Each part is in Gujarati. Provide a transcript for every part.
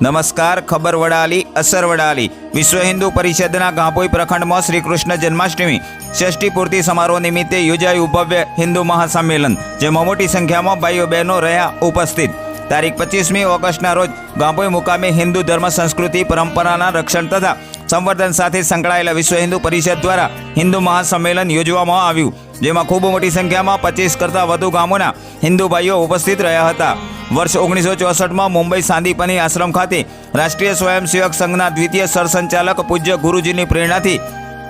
નમસ્કાર, ખબર વડાલી, અસર વડાલી. વિશ્વ હિન્દુ પરિષદના ગાંભોઈ પ્રખંડમાં શ્રી કૃષ્ણ જન્માષ્ટમી, ષષ્ઠી પૂર્તિ સમારોહ નિમિત્તે યોજાયું ભવ્ય હિન્દુ મહાસંમેલન, જેમાં મોટી સંખ્યામાં ભાઈઓ બહેનો રહ્યા ઉપસ્થિત. તારીખ પચીસમી ઓગસ્ટના રોજ ગાંભોઈ મુકામે હિન્દુ ધર્મ, સંસ્કૃતિ, પરંપરાના રક્ષણ તથા સંવર્ધન સાથે સંકળાયેલા વિશ્વ હિન્દુ પરિષદ દ્વારા હિન્દુ મહાસંમેલન યોજવામાં આવ્યું. જેમાં ખૂબ મોટી સંખ્યામાં પચીસ કરતાં વધુ ગામોના હિન્દુ ભાઈઓ ઉપસ્થિત રહ્યા હતા. વર્ષ ઓગણીસો ચોસઠમાં મુંબઈ સાંદીપની આશ્રમ ખાતે રાષ્ટ્રીય સ્વયંસેવક સંઘના દ્વિતીય સરસંચાલક પૂજ્ય ગુરુજીની પ્રેરણાથી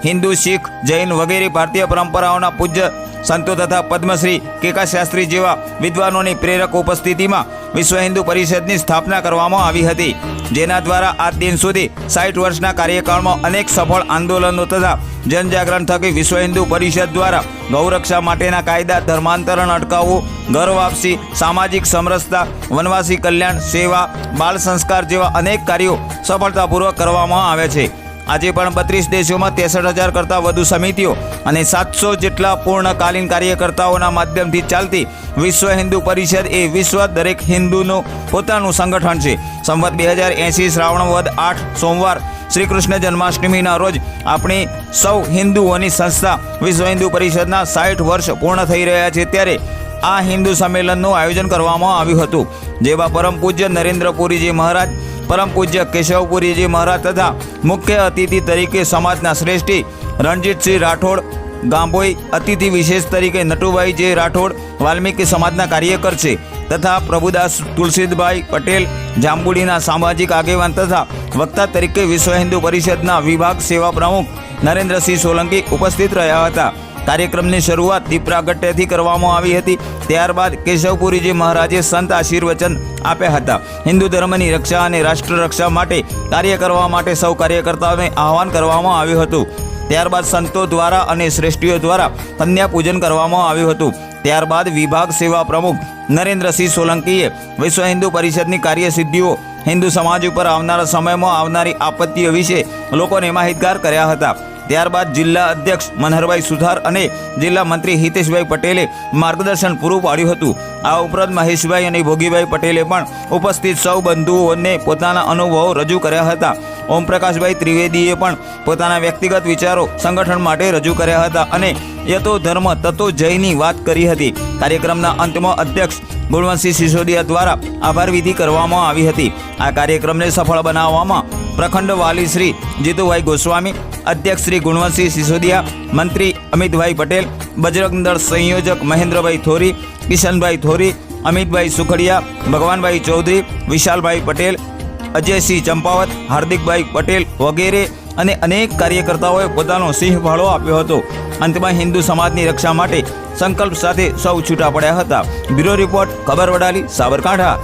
હિન્દુ શીખ જૈન વગેરે ભારતીય પરંપરાઓના પૂજ્ય સંતો તથા પદ્મશ્રી કેકા શાસ્ત્રી જેવા વિદ્વાનોની પ્રેરક ઉપસ્થિતિમાં વિશ્વ હિન્દુ પરિષદની સ્થાપના કરવામાં આવી હતી, જેના દ્વારા આજ દિન સુધી સાઠ વર્ષના કાર્યકાળમાં અનેક સફળ આંદોલનો તથા જનજાગરણ થકી વિશ્વ હિન્દુ પરિષદ દ્વારા ગૌરક્ષા માટેના કાયદા, ધર્માંતરણ અટકાવવું ઘર વાપસી, સામાજિક સમરસતા, વનવાસી કલ્યાણ, સેવા, બાળ સંસ્કાર જેવા અનેક કાર્યો સફળતાપૂર્વક કરવામાં આવે છે. આજે પણ બત્રીસ દેશોમાં ત્રેસઠ હજાર કરતાં વધુ સમિતિઓ અને સાતસો જેટલા પૂર્ણકાલીન કાર્યકર્તાઓના માધ્યમથી ચાલતી વિશ્વ હિન્દુ પરિષદ એ વિશ્વ દરેક હિન્દુનું પોતાનું સંગઠન છે. સંવત બે હજાર એંસી શ્રાવણ વધ આઠ સોમવાર શ્રી કૃષ્ણ જન્માષ્ટમીના રોજ આપણી સૌ હિન્દુઓની સંસ્થા વિશ્વ હિન્દુ પરિષદના સાઠ વર્ષ પૂર્ણ થઈ રહ્યા છે ત્યારે આ હિન્દુ સંમેલનનું આયોજન કરવામાં આવ્યું હતું, જેમાં પરમ પૂજ્ય નરેન્દ્રપુરીજી મહારાજ, પરમ પૂજ્ય કેશવપુરીજી મહારાજ તથા મુખ્ય અતિથિ તરીકે સમાજના શ્રેષ્ઠી રણજીતસિંહ રાઠોડ, ગાંભોઈ અતિથિ વિશેષ તરીકે નટુભાઈ જે રાઠોડ વાલ્મીકી સમાજના કાર્યકર છે તથા પ્રભુદાસ તુલસીદભાઈ પટેલ જાંબુડીના સામાજિક આગેવાન તથા વક્તા તરીકે વિશ્વ હિન્દુ પરિષદના વિભાગ સેવા પ્રમુખ નરેન્દ્રસિંહ સોલંકી ઉપસ્થિત રહ્યા હતા. કાર્યક્રમની શરૂઆત દીપ કરવામાં આવી હતી. ત્યારબાદ કેશવપુરીજી મહારાજે સંત આશીર્વચન આપ્યા હતા. હિન્દુ ધર્મની રક્ષા અને રાષ્ટ્ર રક્ષા માટે કાર્ય કરવા માટે સૌ કાર્યકર્તાઓને આહવાન કરવામાં આવ્યું હતું. ત્યારબાદ સંતો દ્વારા અને શ્રેષ્ઠીઓ દ્વારા કન્યા પૂજન કરવામાં આવ્યું હતું. ત્યારબાદ વિભાગ સેવા પ્રમુખ નરેન્દ્રસિંહ સોલંકીએ વિશ્વ હિન્દુ પરિષદની કાર્યસિદ્ધિઓ હિન્દુ સમાજ ઉપર આવનારા સમયમાં આવનારી આપત્તિઓ વિશે લોકોને માહિતગાર કર્યા હતા. ત્યારબાદ જિલ્લા અધ્યક્ષ મનહરભાઈ સુથાર અને જિલ્લા મંત્રી હિતેશભાઈ પટેલે માર્ગદર્શન પૂરું પાડ્યું હતું. આ ઉપરાંત મહેશભાઈ અને ભોગીભાઈ પટેલે પણ ઉપસ્થિત સૌ બંધુઓને પોતાના અનુભવો રજૂ કર્યા હતા. ઓમપ્રકાશભાઈ ત્રિવેદીએ પણ પોતાના વ્યક્તિગત વિચારો સંગઠન માટે રજૂ કર્યા હતા અને યતો ધર્મ તતો જયની વાત કરી હતી. કાર્યક્રમના અંતમાં અધ્યક્ષ ગુણવંતસિંહ સિસોદિયા દ્વારા આભાર વિધિ કરવામાં આવી હતી. આ કાર્યક્રમને સફળ બનાવવામાં પ્રખંડ વાલી શ્રી જીતુભાઈ ગોસ્વામી અધ્યક્ષ શ્રી ગુણવંતસિંહ સિસોદિયા, મંત્રી અમિતભાઈ પટેલ, બજરંગ સંયોજક મહેન્દ્રભાઈ થોરી, કિશનભાઈ થોરી, અમિતભાઈ સુખડિયા, ભગવાનભાઈ ચૌધરી, વિશાલભાઈ પટેલ, અજયસિંહ ચંપાવત, હાર્દિકભાઈ પટેલ વગેરે અને અનેક કાર્યકર્તાઓએ પોતાનો સિંહ ફાળો આપ્યો હતો. અંતમાં હિન્દુ સમાજની રક્ષા માટે સંકલ્પ સાથે સૌ છૂટા પડ્યા હતા. બ્યુરો રિપોર્ટ, ખબર વડાલી, સાબરકાંઠા.